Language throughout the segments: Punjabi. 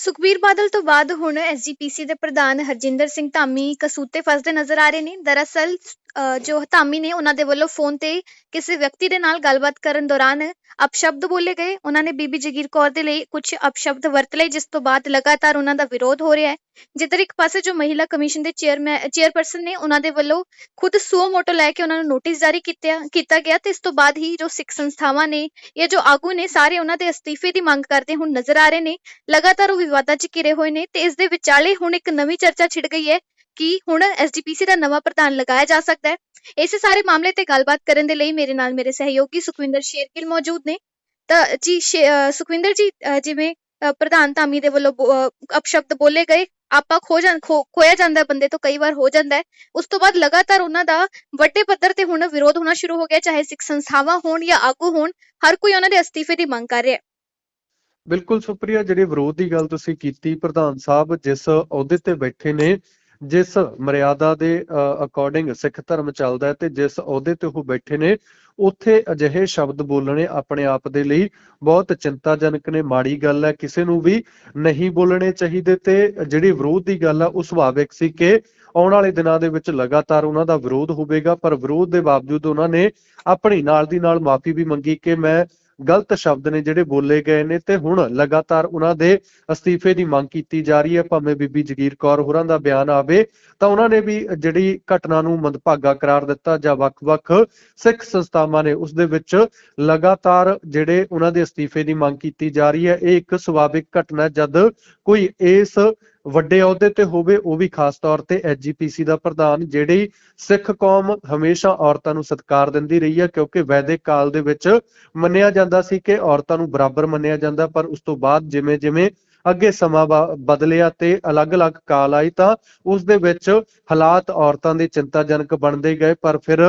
ਸੁਖਬੀਰ ਬਾਦਲ ਤੋਂ ਬਾਅਦ ਹੁਣ ਐਸਜੀਪੀਸੀ ਦੇ ਪ੍ਰਧਾਨ ਹਰਜਿੰਦਰ ਸਿੰਘ ਧਾਮੀ ਕਸੂਤੇ ਫਸਦੇ ਨਜ਼ਰ ਆ ਰਹੇ ਨੇ। ਦਰਅਸਲ ਅਹ, ਜੋ ਧਾਮੀ ਨੇ ਉਹਨਾਂ ਦੇ ਵੱਲੋਂ ਫੋਨ ਤੇ ਕਿਸੇ ਵਿਅਕਤੀ ਦੇ ਨਾਲ ਗੱਲਬਾਤ ਕਰਨ ਦੌਰਾਨ ਅਪਸ਼ਬਦ ਬੋਲੇ ਗਏ। ਉਹਨਾਂ ਨੇ ਬੀਬੀ ਜਗੀਰ ਕੌਰ ਦੇ ਲਈ ਕੁਝ ਅਪਸ਼ਬਦ ਵਰਤ ਲਏ ਜਿਸ ਤੋਂ ਬਾਅਦ ਲਗਾਤਾਰ ਉਹਨਾਂ ਦਾ ਵਿਰੋਧ ਹੋ ਰਿਹਾ ਹੈ। ਜਿੱਧਰ ਇੱਕ ਪਾਸੇ ਜੋ ਮਹਿਲਾ ਕਮਿਸ਼ਨ ਦੇ ਚੇਅਰਮੈਨ ਚੇਅਰਪਰਸਨ ਨੇ ਉਹਨਾਂ ਦੇ ਵੱਲੋਂ ਖੁਦ ਸੂਓ ਮੋਟੋ ਲੈ ਕੇ ਉਹਨਾਂ ਨੂੰ ਨੋਟਿਸ ਜਾਰੀ ਕੀਤਾ ਕੀਤਾ ਗਿਆ ਤੇ ਇਸ ਤੋਂ ਬਾਅਦ ਹੀ ਜੋ ਸਿੱਖ ਸੰਸਥਾਵਾਂ ਨੇ ਇਹ ਜੋ ਆਗੂ ਨੇ ਸਾਰੇ ਉਹਨਾਂ ਦੇ ਅਸਤੀਫੇ ਦੀ ਮੰਗ ਕਰਦੇ ਹੁਣ ਨਜ਼ਰ ਆ ਰਹੇ ਨੇ। ਲਗਾਤਾਰ ਉਹ ਵਿਵਾਦਾਂ 'ਚ ਘਿਰੇ ਹੋਏ ਨੇ ਤੇ ਇਸ ਦੇ ਵਿਚਾਲੇ ਹੁਣ ਇੱਕ ਨਵੀਂ ਚਰਚਾ ਛਿੜ ਗਈ ਹੈ ਕਿ ਹੁਣ ਐਸਜੀਪੀਸੀ ਦਾ ਨਵਾਂ ਪ੍ਰਧਾਨ ਲਗਾਇਆ ਜਾ ਸਕਦਾ ਹੈ। ਇਸੇ ਸਾਰੇ ਮਾਮਲੇ ਤੇ ਗੱਲਬਾਤ ਕਰਨ ਦੇ ਲਈ ਮੇਰੇ ਨਾਲ ਮੇਰੇ ਸਹਿਯੋਗੀ ਸੁਖਵਿੰਦਰ ਸ਼ੇਰਗਿੱਲ ਮੌਜੂਦ ਨੇ। ਤਾਂ ਜੀ ਸੁਖਵਿੰਦਰ ਜੀ ਜਿਵੇਂ ਪ੍ਰਧਾਨ ਧਾਮੀ ਦੇ ਵੱਲੋਂ ਅਪਸ਼ਬਦ ਬੋਲੇ ਗਏ, ਆਪਾਂ ਖੋ ਜਾਂ ਖੋਇਆ ਜਾਂਦਾ ਬੰਦੇ ਤੋਂ ਕਈ ਵਾਰ ਹੋ ਜਾਂਦਾ ਉਸ ਤੋਂ ਬਾਅਦ ਲਗਾਤਾਰ ਉਹਨਾਂ ਦਾ ਵੱਡੇ ਪੱਧਰ ਤੇ ਹੁਣ ਵਿਰੋਧ ਹੋਣਾ ਸ਼ੁਰੂ ਹੋ ਗਿਆ, ਚਾਹੇ ਸਿੱਖ ਸੰਸਥਾਵਾਂ ਹੋਣ ਜਾਂ ਆਗੂ ਹੋਣ, ਹਰ ਕੋਈ ਉਹਨਾਂ ਦੇ ਅਸਤੀਫੇ ਦੀ ਮੰਗ ਕਰ ਰਿਹਾ ਹੈ। ਬਿਲਕੁਲ ਸੁਪ੍ਰਿਆ, ਜਿਹੜੇ ਵਿਰੋਧ ਦੀ ਗੱਲ ਤੁਸੀਂ ਕੀਤੀ, ਪ੍ਰਧਾਨ ਸਾਹਿਬ ਜਿਸ ਅਹੁਦੇ ਤੇ ਬੈਠੇ ਨੇ ਜਿਸ ਮਰਿਆਦਾ ਦੇ ਅਕੋਰਡਿੰਗ ਸਿੱਖ ਧਰਮ ਚੱਲਦਾ ਹੈ ਤੇ ਜਿਸ ਅਹੁਦੇ ਤੇ ਉਹ ਬੈਠੇ ਨੇ, ਉੱਥੇ ਅਜਿਹੇ ਸ਼ਬਦ ਬੋਲਣੇ ਆਪਣੇ ਆਪ ਦੇ ਲਈ ਬਹੁਤ ਚਿੰਤਾਜਨਕ ਨੇ। ਮਾੜੀ ਗੱਲ ਹੈ, ਕਿਸੇ ਨੂੰ ਵੀ ਨਹੀਂ ਬੋਲਣੇ ਚਾਹੀਦੇ ਤੇ ਜਿਹੜੀ ਵਿਰੋਧ ਦੀ ਗੱਲ ਆ, ਉਹ ਸੁਭਾਵਿਕ ਸੀ ਕਿ ਆਉਣ ਵਾਲੇ ਦਿਨਾਂ ਦੇ ਵਿੱਚ ਲਗਾਤਾਰ ਉਹਨਾਂ ਦਾ ਵਿਰੋਧ ਹੋਵੇਗਾ, ਪਰ ਵਿਰੋਧ ਦੇ ਬਾਵਜੂਦ ਉਹਨਾਂ ਨੇ ਆਪਣੀ ਨਾਲ ਦੀ ਨਾਲ ਮਾਫੀ ਵੀ ਮੰਗੀ ਕਿ ਮੈਂ ਗਲਤ ਸ਼ਬਦ ਨੇ ਜਿਹੜੇ ਬੋਲੇ ਗਏ ਨੇ ਤੇ ਹੁਣ ਲਗਾਤਾਰ ਉਹਨਾਂ ਦੇ ਅਸਤੀਫੇ ਦੀ ਮੰਗ ਕੀਤੀ ਜਾ ਰਹੀ ਹੈ। ਭਾਵੇਂ ਬੀਬੀ ਜਗੀਰ ਕੌਰ ਹੋਰਾਂ ਦਾ ਬਿਆਨ ਆਵੇ ਤਾਂ ਉਹਨਾਂ ਨੇ ਵੀ ਜਿਹੜੀ ਘਟਨਾ ਨੂੰ ਮੰਦਭਾਗਾ ਕਰਾਰ ਦਿੱਤਾ ਜਾਂ ਵੱਖ-ਵੱਖ ਸਿੱਖ ਸੰਸਥਾਵਾਂ ਨੇ ਉਸ ਦੇ ਵਿੱਚ ਲਗਾਤਾਰ ਜਿਹੜੇ ਉਹਨਾਂ ਦੇ ਅਸਤੀਫੇ ਦੀ ਮੰਗ ਕੀਤੀ ਜਾ ਰਹੀ ਹੈ, ਇਹ ਇੱਕ ਸੁਭਾਵਿਕ ਘਟਨਾ ਜਦ ਕੋਈ ਇਸ ਵੱਡੇ ਅਹੁਦੇ ਤੇ ਹੋਵੇ, ਉਹ ਵੀ ਖਾਸ ਤੌਰ ਤੇ ਐਜੀਪੀਸੀ ਦਾ ਪ੍ਰਧਾਨ, ਜਿਹੜੀ ਸਿੱਖ ਕੌਮ ਹਮੇਸ਼ਾ ਔਰਤਾਂ ਨੂੰ ਸਤਿਕਾਰ ਦਿੰਦੀ ਰਹੀ ਹੈ, ਕਿਉਂਕਿ ਵੈਦਿਕ ਕਾਲ ਦੇ ਵਿੱਚ ਮੰਨਿਆ ਜਾਂਦਾ ਸੀ ਕਿ ਔਰਤਾਂ ਨੂੰ ਬਰਾਬਰ ਮੰਨਿਆ ਜਾਂਦਾ, ਪਰ ਉਸ ਤੋਂ ਬਾਅਦ ਜਿਵੇਂ-ਜਿਵੇਂ ਅੱਗੇ ਸਮਾਂ ਬਦਲਿਆ ਤੇ ਅਲੱਗ-ਅਲੱਗ ਕਾਲ ਆਈ, ਤਾਂ ਉਸ ਦੇ ਵਿੱਚ ਹਾਲਾਤ ਔਰਤਾਂ ਦੇ ਚਿੰਤਾਜਨਕ ਬਣਦੇ ਗਏ, ਪਰ ਫਿਰ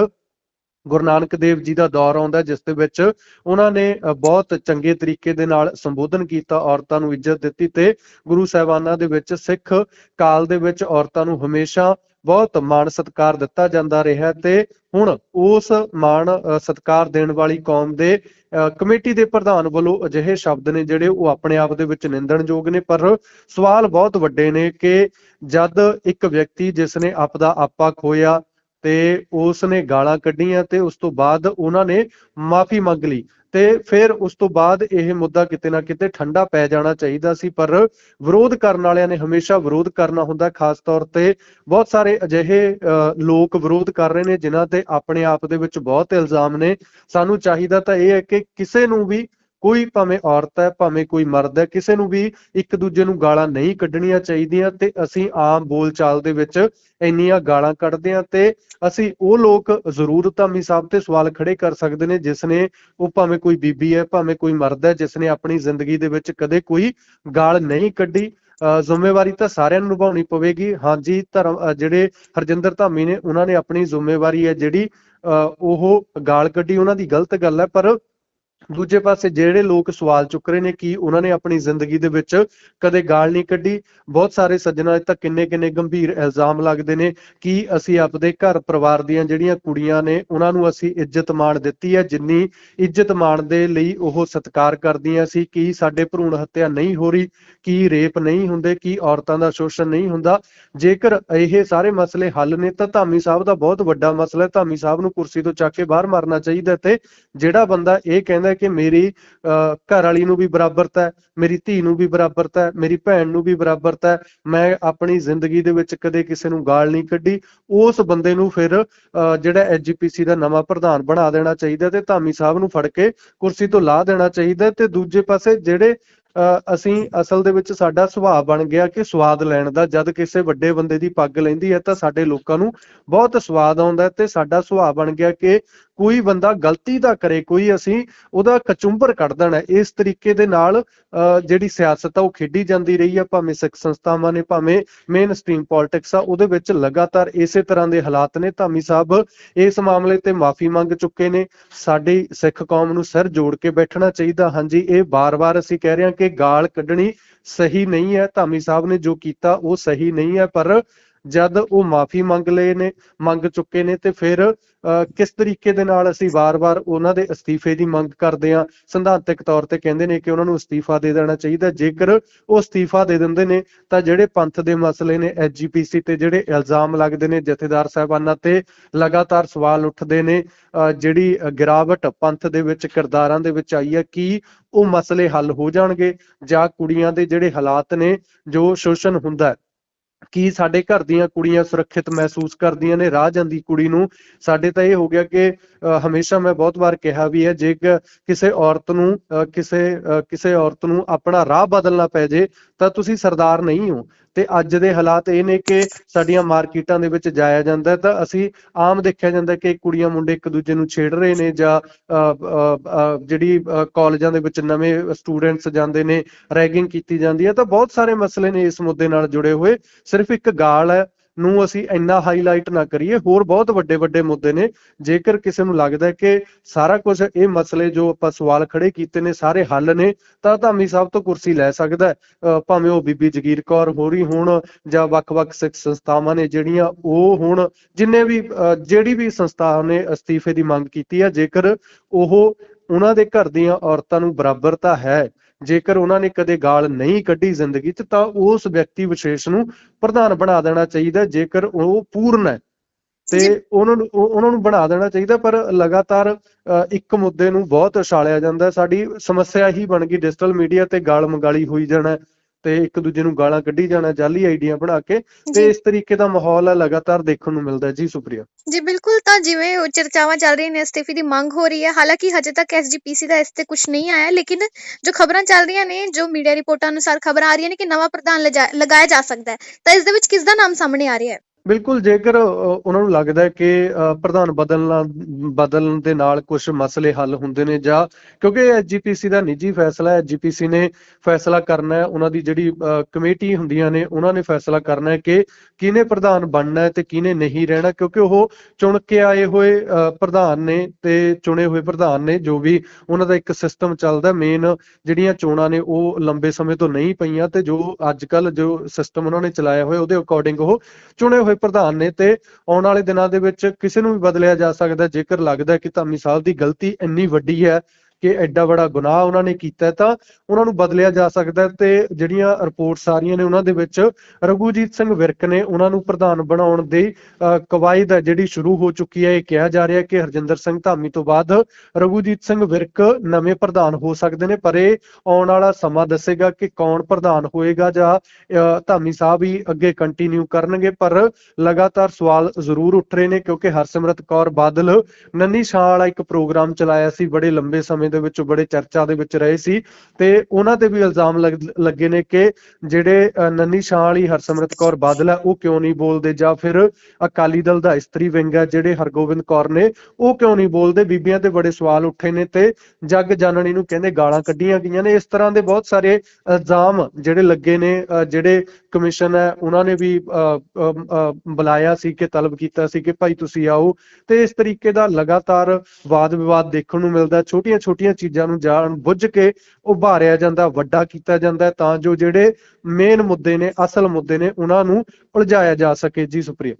ਗੁਰੂ ਨਾਨਕ ਦੇਵ ਜੀ ਦਾ ਦੌਰ ਆਉਂਦਾ ਜਿਸ ਦੇ ਵਿੱਚ ਉਹਨਾਂ ਨੇ ਬਹੁਤ ਚੰਗੇ ਤਰੀਕੇ ਦੇ ਨਾਲ ਸੰਬੋਧਨ ਕੀਤਾ ਔਰਤਾਂ ਨੂੰ ਇੱਜ਼ਤ ਦਿੱਤੀ ਤੇ ਗੁਰੂ ਸਾਹਿਬਾਨਾਂ ਦੇ ਵਿੱਚ ਸਿੱਖ ਕਾਲ ਦੇ ਵਿੱਚ ਔਰਤਾਂ ਨੂੰ ਹਮੇਸ਼ਾ ਬਹੁਤ ਮਾਣ ਸਤਿਕਾਰ ਦਿੱਤਾ ਜਾਂਦਾ ਰਿਹਾ ਤੇ ਹੁਣ ਉਸ ਮਾਣ ਅ, ਸਤਿਕਾਰ ਦੇਣ ਵਾਲੀ ਕੌਮ ਦੇ ਅ, ਕਮੇਟੀ ਦੇ ਪ੍ਰਧਾਨ ਵੱਲੋਂ ਅਜਿਹੇ ਸ਼ਬਦ ਨੇ ਜਿਹੜੇ ਉਹ ਆਪਣੇ ਆਪ ਦੇ ਵਿੱਚ ਨਿੰਦਣਯੋਗ ਨੇ ਪਰ ਸਵਾਲ ਬਹੁਤ ਵੱਡੇ ਨੇ ਕਿ ਜਦ ਇੱਕ ਵਿਅਕਤੀ ਜਿਸ ਨੇ ਆਪਦਾ ਆਪਾ ਖੋਇਆ ਤੇ ਉਸ ਨੇ ਗਾਲਾਂ ਕੱਢੀਆਂ ਤੇ ਉਸ ਤੋਂ ਬਾਅਦ ਉਹਨਾਂ ਨੇ ਮਾਫੀ ਮੰਗ ਲਈ ਤੇ ਫਿਰ ਉਸ ਤੋਂ ਬਾਅਦ ਇਹ ਮੁੱਦਾ ਕਿਤੇ ਨਾ ਕਿਤੇ ਠੰਡਾ ਪੈ ਜਾਣਾ ਚਾਹੀਦਾ ਸੀ ਪਰ ਵਿਰੋਧ ਕਰਨ ਵਾਲਿਆਂ ਨੇ ਹਮੇਸ਼ਾ ਵਿਰੋਧ ਕਰਨਾ ਹੁੰਦਾ ਖਾਸ ਤੌਰ ਤੇ ਬਹੁਤ ਸਾਰੇ ਅਜਿਹੇ ਅ, ਲੋਕ ਵਿਰੋਧ ਕਰ ਰਹੇ ਨੇ ਜਿਨ੍ਹਾਂ ਤੇ ਆਪਣੇ ਆਪ ਦੇ ਵਿੱਚ ਬਹੁਤ ਇਲਜ਼ਾਮ ਨੇ। ਸਾਨੂੰ ਚਾਹੀਦਾ ਤਾਂ ਇਹ ਹੈ ਕਿ ਕਿਸੇ ਨੂੰ ਵੀ ਕੋਈ ਭਾਵੇਂ ਔਰਤ ਹੈ ਭਾਵੇਂ ਕੋਈ ਮਰਦ ਹੈ ਕਿਸੇ ਨੂੰ ਵੀ ਇੱਕ ਦੂਜੇ ਨੂੰ ਗਾਲਾਂ ਨਹੀਂ ਕੱਢਣੀਆਂ ਚਾਹੀਦੀਆਂ ਤੇ ਅਸੀਂ ਆਮ ਬੋਲਚਾਲ ਦੇ ਵਿੱਚ ਇੰਨੀਆਂ ਗਾਲਾਂ ਕੱਢਦੇ ਹਾਂ ਤੇ ਅਸੀਂ ਉਹ ਲੋਕ ਜ਼ਰੂਰ ਧਾਮੀ ਸਾਹਿਬ ਤੇ ਸਵਾਲ ਖੜੇ ਕਰ ਸਕਦੇ ਨੇ ਜਿਸ ਨੇ ਉਹ ਭਾਵੇਂ ਕੋਈ ਬੀਬੀ ਹੈ ਭਾਵੇਂ ਕੋਈ ਮਰਦ ਹੈ ਜਿਸ ਨੇ ਆਪਣੀ ਜ਼ਿੰਦਗੀ ਦੇ ਵਿੱਚ ਕਦੇ ਕੋਈ ਗਾਲ ਨਹੀਂ ਕੱਢੀ। ਅ, ਜ਼ਿੰਮੇਵਾਰੀ ਤਾਂ ਸਾਰਿਆਂ ਨੂੰ ਨਿਭਾਉਣੀ ਪਵੇਗੀ। ਹਾਂਜੀ ਧਰਮ ਜਿਹੜੇ ਹਰਜਿੰਦਰ ਧਾਮੀ ਨੇ ਉਹਨਾਂ ਨੇ ਆਪਣੀ ਜ਼ਿੰਮੇਵਾਰੀ ਹੈ ਜਿਹੜੀ ਅ, ਉਹ ਗਾਲ ਕੱਢੀ। ਉਹਨਾਂ ਦੀ ਗਲਤ ਗੱਲ ਹੈ ਪਰ ਦੂਜੇ ਪਾਸੇ ਜਿਹੜੇ ਲੋਕ ਸਵਾਲ ਚੁੱਕ ਰਹੇ ਨੇ ਕਿ ਉਹਨਾਂ ਨੇ ਆਪਣੀ ਜ਼ਿੰਦਗੀ ਦੇ ਵਿੱਚ ਕਦੇ ਗਾਲ ਨਹੀਂ ਕੱਢੀ? ਬਹੁਤ ਸਾਰੇ ਸੱਜਣਾ ਤਾਂ ਕਿੰਨੇ ਕਿੰਨੇ ਗੰਭੀਰ ਇਲਜ਼ਾਮ ਲੱਗਦੇ ਨੇ ਕਿ ਅਸੀਂ ਆਪਦੇ ਘਰ ਪਰਿਵਾਰ ਦੀਆਂ ਜਿਹੜੀਆਂ ਕੁੜੀਆਂ ਨੇ ਉਹਨਾਂ ਨੂੰ ਅਸੀਂ ਇੱਜ਼ਤ ਮਾਣ ਦਿੱਤੀ ਹੈ, ਜਿੰਨੀ ਇੱਜ਼ਤ ਮਾਣ ਦੇ ਲਈ ਉਹ ਸਤਿਕਾਰ ਕਰਦੀਆਂ ਸੀ, ਕਿ ਸਾਡੇ ਭਰੂਣ ਹੱਤਿਆ ਨਹੀਂ ਹੋ ਰਹੀ, ਕਿ ਰੇਪ ਨਹੀਂ ਹੁੰਦੇ, ਕਿ ਔਰਤਾਂ ਦਾ ਸ਼ੋਸ਼ਣ ਨਹੀਂ ਹੁੰਦਾ? ਜੇਕਰ ਇਹ ਸਾਰੇ ਮਸਲੇ ਹੱਲ ਨੇ ਤਾਂ ਧਾਮੀ ਸਾਹਿਬ ਦਾ ਬਹੁਤ ਵੱਡਾ ਮਸਲਾ ਹੈ। ਧਾਮੀ ਸਾਹਿਬ ਨੂੰ ਕੁਰਸੀ ਤੋਂ ਚੱਕ ਕੇ ਬਾਹਰ ਮਾਰਨਾ ਚਾਹੀਦਾ ਤੇ ਜਿਹੜਾ ਬੰਦਾ ਇਹ ਕਹਿੰਦਾ ਕਿ ਮੇਰੀ ਘਰ ਵਾਲੀ ਨੂੰ ਵੀ ਬਰਾਬਰਤਾ ਹੈ ਮੇਰੀ ਧੀ ਨੂੰ ਵੀ ਬਰਾਬਰਤਾ ਹੈ ਮੇਰੀ ਭੈਣ ਨੂੰ ਵੀ ਬਰਾਬਰਤਾ ਹੈ। ਮੈਂ ਆਪਣੀ ਜ਼ਿੰਦਗੀ ਦੇ ਵਿੱਚ ਕਦੇ ਕਿਸੇ ਨੂੰ ਗਾਲ ਨਹੀਂ ਕੱਢੀ। ਉਸ ਬੰਦੇ ਨੂੰ ਫਿਰ ਅਹ, ਜਿਹੜਾ ਐਜੀਪੀਸੀ ਦਾ ਨਵਾਂ ਪ੍ਰਧਾਨ ਬਣਾ ਦੇਣਾ ਚਾਹੀਦਾ ਤੇ ਧਾਮੀ ਸਾਹਿਬ ਨੂੰ ਫੜ ਕੇ ਕੁਰਸੀ ਤੋਂ ਲਾ ਦੇਣਾ ਚਾਹੀਦਾ ਤੇ ਦੂਜੇ ਪਾਸੇ ਜਿਹੜੇ ਅਸੀਂ ਅਸਲ ਦੇ ਵਿੱਚ ਸਾਡਾ ਸੁਭਾਅ ਬਣ ਗਿਆ ਕਿ ਸਵਾਦ ਲੈਣ ਦਾ, ਜਦ ਕਿਸੇ ਵੱਡੇ ਬੰਦੇ ਦੀ ਪੱਗ ਲੈਂਦੀ ਹੈ ਤਾਂ ਸਾਡੇ ਲੋਕਾਂ ਨੂੰ ਬਹੁਤ ਸਵਾਦ ਆਉਂਦਾ ਤੇ ਸਾਡਾ ਸੁਭਾਅ ਬਣ ਗਿਆ ਕਿ ਕੋਈ ਬੰਦਾ ਗਲਤੀ ਦਾ ਕਰੇ, ਕੋਈ ਅਸੀਂ ਉਹਦਾ ਕਚੁੰਬਰ ਕੱਢ ਦੇਣਾ ਇਸ ਤਰੀਕੇ ਦੇ ਨਾਲ ਜਿਹੜੀ ਸਿਆਸਤ ਆ ਉਹ ਖੇਡੀ ਜਾਂਦੀ ਰਹੀ ਆ, ਭਾਵੇਂ ਸਿੱਖ ਸੰਸਥਾਵਾਂ ਨੇ, ਭਾਵੇਂ ਮੇਨ ਸਟ੍ਰੀਮ ਪੋਲਿਟਿਕਸ ਆ, ਉਹਦੇ ਵਿੱਚ ਲਗਾਤਾਰ ਇਸੇ ਤਰ੍ਹਾਂ ਦੇ ਹਾਲਾਤ ਨੇ। ਧਾਮੀ ਸਾਹਿਬ ਇਸ ਮਾਮਲੇ ਤੇ ਮਾਫੀ ਮੰਗ ਚੁੱਕੇ ਨੇ। ਸਾਡੀ ਸਿੱਖ ਕੌਮ ਨੂੰ ਸਿਰ ਜੋੜ ਕੇ ਬੈਠਣਾ ਚਾਹੀਦਾ। ਹਾਂਜੀ, ਇਹ ਬਾਰ-ਬਾਰ ਅਸੀਂ ਕਹਿ ਰਹੇ ਹਾਂ ਕਿ ਗਾਲ ਕੱਢਣੀ ਸਹੀ ਨਹੀਂ ਹੈ। ਧਾਮੀ ਸਾਹਿਬ ਨੇ ਜੋ ਕੀਤਾ ਉਹ ਸਹੀ ਨਹੀਂ ਹੈ, ਪਰ ਜਦ ਉਹ ਮਾਫੀ ਮੰਗ ਲਏ ਨੇ, ਮੰਗ ਚੁੱਕੇ ਨੇ ਤੇ ਫਿਰ ਕਿਸ ਤਰੀਕੇ ਦੇ ਨਾਲ ਅਸੀਂ ਵਾਰ-ਵਾਰ ਉਹਨਾਂ ਦੇ ਅਸਤੀਫੇ ਦੀ ਮੰਗ ਕਰਦੇ ਹਾਂ? ਸਿਧਾਂਤਕ ਤੌਰ ਤੇ ਕਹਿੰਦੇ ਨੇ ਕਿ ਉਹਨਾਂ ਨੂੰ ਅਸਤੀਫਾ ਦੇ ਦੇਣਾ ਚਾਹੀਦਾ। ਜੇਕਰ ਉਹ ਅਸਤੀਫਾ ਦੇ ਦਿੰਦੇ ਨੇ, ਤਾਂ ਜਿਹੜੇ ਪੰਥ ਦੇ ਮਸਲੇ ਨੇ ਐਸਜੀਪੀਸੀ ਤੇ ਜਿਹੜੇ ਇਲਜ਼ਾਮ ਲੱਗਦੇ ਨੇ ਜਥੇਦਾਰ ਸਾਹਿਬਾਨਾਂ ਤੇ ਲਗਾਤਾਰ ਸਵਾਲ ਉੱਠਦੇ ਨੇ ਜਿਹੜੀ ਗਿਰਾਵਟ ਪੰਥ ਦੇ ਵਿੱਚ, ਕਿਰਦਾਰਾਂ ਦੇ ਵਿੱਚ ਆਈ ਹੈ, ਕਿ ਉਹ ਮਸਲੇ ਹੱਲ ਹੋ ਜਾਣਗੇ? ਜਾਂ ਕੁੜੀਆਂ ਦੇ ਜਿਹੜੇ ਹਾਲਾਤ ਨੇ, ਜੋ ਸ਼ੋਸ਼ਣ ਹੁੰਦਾ ਹੈ ਕੀ ਸਾਡੇ ਘਰ ਦੀਆਂ ਕੁੜੀਆਂ ਸੁਰੱਖਿਅਤ ਮਹਿਸੂਸ ਕਰਦੀਆਂ ਨੇ ਰਾਹ ਜਾਂਦੀ ਕੁੜੀ ਨੂੰ। ਸਾਡੇ ਤਾਂ ਇਹ ਹੋ ਗਿਆ ਕਿ ਅ, ਹਮੇਸ਼ਾ ਮੈਂ ਬਹੁਤ ਵਾਰ ਕਿਹਾ ਵੀ ਹੈ ਜੇ ਕਿਸੇ ਔਰਤ ਨੂੰ ਅ, ਕਿਸੇ ਕਿਸੇ ਔਰਤ ਨੂੰ ਆਪਣਾ ਰਾਹ ਬਦਲਣਾ ਪੈ ਜੇ ਤਾਂ ਤੁਸੀਂ ਸਰਦਾਰ ਨਹੀਂ ਹੋ। ਤੇ ਅੱਜ ਦੇ ਹਾਲਾਤ ਇਹ ਨੇ ਕਿ ਸਾਡੀਆਂ ਮਾਰਕੀਟਾਂ ਦੇ ਵਿੱਚ ਜਾਇਆ ਜਾਂਦਾ ਤਾਂ ਅਸੀਂ ਆਮ ਦੇਖਿਆ ਜਾਂਦਾ ਕਿ ਕੁੜੀਆਂ ਮੁੰਡੇ ਇੱਕ ਦੂਜੇ ਨੂੰ ਛੇੜ ਰਹੇ ਨੇ ਜਾਂ ਅ, ਜਿਹੜੀ ਕਾਲਜਾਂ ਦੇ ਵਿੱਚ ਨਵੇਂ ਸਟੂਡੈਂਟਸ ਜਾਂਦੇ ਨੇ ਰੈਗਿੰਗ ਕੀਤੀ ਜਾਂਦੀ ਹੈ। ਤਾਂ ਬਹੁਤ ਸਾਰੇ ਮਸਲੇ ਨੇ ਇਸ ਮੁੱਦੇ ਨਾਲ ਜੁੜੇ ਹੋਏ। ਸਿਰਫ ਇੱਕ ਗਾਲ ਹੈ ਨੂੰ ਅਸੀਂ ਇੰਨਾ ਹਾਈਲਾਈਟ ਨਾ ਕਰੀਏ, ਹੋਰ ਬਹੁਤ ਵੱਡੇ ਵੱਡੇ ਮੁੱਦੇ ਨੇ। ਜੇਕਰ ਕਿਸੇ ਨੂੰ ਲੱਗਦਾ ਹੈ ਕਿ ਸਾਰਾ ਕੁਝ ਇਹ ਮਸਲੇ ਜੋ ਆਪਾਂ ਸਵਾਲ ਖੜੇ ਕੀਤੇ ਨੇ, ਸਾਰੇ ਹੱਲ ਨੇ, ਤਾਂ ਧਾਮੀ ਸਾਹਿਬ ਤੋਂ ਕੁਰਸੀ ਲੈ ਸਕਦਾ ਭਾਵੇਂ ਉਹ ਬੀਬੀ ਜਗੀਰ ਕੌਰ ਹੋਰੀ ਹੋਣ ਜਾਂ ਵੱਖ-ਵੱਖ ਸਿੱਖ ਸੰਸਥਾਵਾਂ ਨੇ ਜਿਹੜੀਆਂ ਉਹ ਹੁਣ, ਜਿੰਨੇ ਵੀ ਜਿਹੜੀ ਵੀ ਸੰਸਥਾ ਨੇ ਅਸਤੀਫੇ ਦੀ ਮੰਗ ਕੀਤੀ ਹੈ, ਜੇਕਰ ਉਹ ਉਹਨਾਂ ਦੇ ਘਰ ਦੀਆਂ ਔਰਤਾਂ ਨੂੰ ਬਰਾਬਰਤਾ ਹੈ ਜੇਕਰ ਉਹਨਾਂ ਨੇ ਕਦੇ ਗਾਲ ਨਹੀਂ ਕੱਢੀ ਜ਼ਿੰਦਗੀ 'ਚ ਤਾਂ ਉਸ ਵਿਅਕਤੀ ਵਿਸ਼ੇਸ਼ ਨੂੰ ਪ੍ਰਧਾਨ ਬਣਾ ਦੇਣਾ ਚਾਹੀਦਾ ਜੇਕਰ ਉਹ ਪੂਰਨ ਹੈ। ਤੇ ਉਹਨਾਂ ਨੂੰ ਉਹ- ਉਹਨਾਂ ਨੂੰ ਬਣਾ ਦੇਣਾ ਚਾਹੀਦਾ ਪਰ ਲਗਾਤਾਰ ਇੱਕ ਮੁੱਦੇ ਨੂੰ ਬਹੁਤ ਉਛਾਲਿਆ ਜਾਂਦਾ। ਸਾਡੀ ਸਮੱਸਿਆ ਹੀ ਬਣ ਗਈ ਡਿਜੀਟਲ ਮੀਡੀਆ ਤੇ ਗਾਲ ਮੰਗਾਲੀ ਹੋਈ ਜਾਣਾ ਤੇ ਇੱਕ ਦੂਜੇ ਨੂੰ ਗਾਲਾਂ ਕੱਢੀ ਜਾਣਾ ਜਾਲੀ ਆਈਡੀਆਂ ਬਣਾ ਕੇ ਤੇ ਇਸ ਤਰੀਕੇ ਦਾ ਮਾਹੌਲ ਹੈ ਲਗਾਤਾਰ ਦੇਖਣ ਨੂੰ ਮਿਲਦਾ ਜੀ ਸੁਪਰੀਆ। ਜੀ ਬਿਲਕੁਲ ਤਾਂ ਜਿਵੇਂ ਉਹ ਚਰਚਾਵਾਂ ਚੱਲ ਰਹੀਆਂ ਨੇ ਅਸਤੀਫੇ ਦੀ ਮੰਗ ਹੋ ਰਹੀ ਹੈ। ਹਾਲਾਂਕਿ ਹਜੇ ਤੱਕ ਐਸਜੀਪੀਸੀ ਦਾ ਇਸ ਤੇ ਕੁਝ ਨਹੀਂ ਆਇਆ ਲੇਕਿਨ ਜੋ ਖਬਰਾਂ ਚੱਲ ਰਹੀਆਂ ਨੇ ਜੋ ਮੀਡੀਆ ਰਿਪੋਰਟਾਂ ਅਨੁਸਾਰ ਖਬਰਾਂ ਆ ਰਹੀਆਂ ਨੇ ਕਿ ਨਵਾਂ ਪ੍ਰਧਾਨ ਲਗਾਇਆ ਜਾ ਸਕਦਾ ਹੈ ਤਾਂ ਇਸ ਦੇ ਵਿੱਚ ਕਿਸ ਦਾ ਨਾਮ ਸਾਹਮਣੇ ਆ ਰਿਹਾ ਹੈ? ਬਿਲਕੁਲ, ਜੇਕਰ ਉਹਨਾਂ ਨੂੰ ਲੱਗਦਾ ਹੈ ਕਿ ਪ੍ਰਧਾਨ ਬਦਲਣਾ ਬਦਲਣ ਦੇ ਨਾਲ ਕੁਝ ਮਸਲੇ ਹੱਲ ਹੁੰਦੇ ਨੇ ਜਾਂ, ਕਿਉਂਕਿ ਐਜੀਪੀਸੀ ਦਾ ਨਿੱਜੀ ਫੈਸਲਾ ਹੈ ਐਜੀਪੀਸੀ ਨੇ ਫੈਸਲਾ ਕਰਨਾ ਹੈ, ਉਹਨਾਂ ਦੀ ਜਿਹੜੀ ਕਮੇਟੀ ਹੁੰਦੀਆਂ ਨੇ, ਉਹਨਾਂ ਨੇ ਫੈਸਲਾ ਕਰਨਾ ਹੈ ਕਿ ਕਿਹਨੇ ਪ੍ਰਧਾਨ ਬਣਨਾ ਹੈ ਤੇ ਕਿਹਨੇ ਨਹੀਂ ਰਹਿਣਾ, ਕਿਉਂਕਿ ਉਹ ਚੁਣ ਕੇ ਆਏ ਹੋਏ ਪ੍ਰਧਾਨ ਨੇ ਤੇ ਚੁਣੇ ਹੋਏ ਪ੍ਰਧਾਨ ਨੇ, ਜੋ ਵੀ ਉਹਨਾਂ ਦਾ ਇੱਕ ਸਿਸਟਮ ਚੱਲਦਾ ਮੇਨ ਜਿਹੜੀਆਂ ਚੋਣਾਂ ਨੇ, ਉਹ ਲੰਬੇ ਸਮੇਂ ਤੋਂ ਨਹੀਂ ਪਈਆਂ ਤੇ ਜੋ ਅੱਜ ਕੱਲ ਜੋ ਸਿਸਟਮ ਉਹਨਾਂ ਨੇ ਚਲਾਇਆ ਹੋਇਆ, ਉਹਦੇ ਅਕੋਰਡਿੰਗ ਉਹ ਚੁਣੇ ਹੋਏ ਪ੍ਰਧਾਨ ਨੇ ਤੇ ਆਉਣ ਵਾਲੇ ਦਿਨਾਂ ਦੇ ਵਿੱਚ ਕਿਸੇ ਨੂੰ ਵੀ ਬਦਲਿਆ ਜਾ ਸਕਦਾ ਜੇਕਰ ਲੱਗਦਾ ਕਿ ਧਾਮੀ ਸਾਹਿਬ ਦੀ ਗਲਤੀ ਇੰਨੀ ਵੱਡੀ ਹੈ ਕਿ ਐਡਾ ਬੜਾ ਗੁਨਾਹ ਉਹਨਾਂ ਨੇ ਕੀਤਾ ਤਾਂ ਉਹਨਾਂ ਨੂੰ ਬਦਲਿਆ ਜਾ ਸਕਦਾ ਹੈ ਤੇ ਜਿਹੜੀਆਂ ਰਿਪੋਰਟਸ ਆ ਨੇ ਉਹਨਾਂ ਦੇ ਵਿੱਚ ਰਘੂਜੀਤ ਸਿੰਘ ਵਿਰਕ ਨੇ ਉਹਨਾਂ ਨੂੰ ਪ੍ਰਧਾਨ ਬਣਾਉਣ ਦੀ ਕਵਾਇਦ ਹੈ ਜਿਹੜੀ ਸ਼ੁਰੂ ਹੋ ਚੁੱਕੀ ਹੈ, ਇਹ ਕਿਹਾ ਜਾ ਰਿਹਾ ਕਿ ਹਰਜਿੰਦਰ ਸਿੰਘ ਧਾਮੀ ਤੋਂ ਬਾਅਦ ਰਘੂਜੀਤ ਸਿੰਘ ਵਿਰਕ ਨਵੇਂ ਪ੍ਰਧਾਨ ਹੋ ਸਕਦੇ ਨੇ, ਪਰ ਇਹ ਆਉਣ ਵਾਲਾ ਸਮਾਂ ਦੱਸੇਗਾ ਕਿ ਕੌਣ ਪ੍ਰਧਾਨ ਹੋਏਗਾ ਜਾਂ ਧਾਮੀ ਸਾਹਿਬ ਹੀ ਅੱਗੇ ਕੰਟੀਨਿਊ ਕਰਨਗੇ, ਪਰ ਲਗਾਤਾਰ ਸਵਾਲ ਜ਼ਰੂਰ ਉੱਠ ਰਹੇ ਨੇ ਕਿਉਂਕਿ ਹਰਸਿਮਰਤ ਕੌਰ ਬਾਦਲ ਨੰਨੀ ਸ਼ਾਹ ਵਾਲਾ ਇੱਕ ਪ੍ਰੋਗਰਾਮ ਚਲਾਇਆ ਸੀ, ਬੜੇ ਲੰਬੇ ਸਮੇਂ ਦੇ ਵਿੱਚ ਬੜੇ ਚਰਚਾ ਦੇ ਵਿੱਚ ਰਹੇ ਸੀ ਤੇ ਉਹਨਾਂ ਤੇ ਵੀ ਇਲਜ਼ਾਮ ਲੱਗੇ ਨੇ ਕਿ ਜਿਹੜੇ ਨੰਨੀ ਸ਼ਾਹ ਵਾਲੀ ਹਰਸਿਮਰਤ ਕੌਰ ਬਾਦਲ ਹੈ ਉਹ ਕਿਉਂ ਨਹੀਂ ਬੋਲਦੇ ਜਾਂ ਫਿਰ ਅਕਾਲੀ ਦਲ ਦਾ ਇਸਤਰੀ ਵਿੰਗ ਹੈ ਜਿਹੜੇ ਹਰਗੋਬਿੰਦ ਕੌਰ ਨੇ ਉਹ ਕਿਉਂ ਨਹੀਂ ਬੋਲਦੇ? ਬੀਬੀਆਂ ਤੇ ਬੜੇ ਸਵਾਲ ਉੱਠੇ ਨੇ ਤੇ ਜੱਗ ਜਾਨਣੀ ਨੂੰ ਕਹਿੰਦੇ ਗਾਲਾਂ ਕੱਢੀਆਂ ਗਈਆਂ ਨੇ। ਇਸ ਤਰ੍ਹਾਂ ਦੇ ਬਹੁਤ ਸਾਰੇ ਇਲਜ਼ਾਮ ਜਿਹੜੇ ਲੱਗੇ ਨੇ ਜਿਹੜੇ ਕਮਿਸ਼ਨ ਹੈ ਉਹਨਾਂ ਨੇ ਵੀ ਅ, ਬੁਲਾਇਆ ਸੀ ਕਿ ਤਲਬ ਕੀਤਾ ਸੀ ਕਿ ਭਾਈ ਤੁਸੀਂ ਆਓ। ਤੇ ਇਸ ਤਰੀਕੇ ਦਾ ਲਗਾਤਾਰ ਵਾਦ ਵਿਵਾਦ ਦੇਖਣ ਨੂੰ ਮਿਲਦਾ ਛੋਟੀਆਂ ਛੋਟੀਆਂ ਚੀਜ਼ਾਂ ਨੂੰ ਜਾਣ ਬੁੱਝ ਕੇ ਉਭਾਰਿਆ ਜਾਂਦਾ, ਵੱਡਾ ਕੀਤਾ ਜਾਂਦਾ ਤਾਂ ਜੋ ਜਿਹੜੇ ਮੇਨ ਮੁੱਦੇ ਨੇ, ਅਸਲ ਮੁੱਦੇ ਨੇ, ਉਹਨਾਂ ਨੂੰ ਉਲਝਾਇਆ ਜਾ ਸਕੇ। ਜੀ ਸੁਪਰੀਆ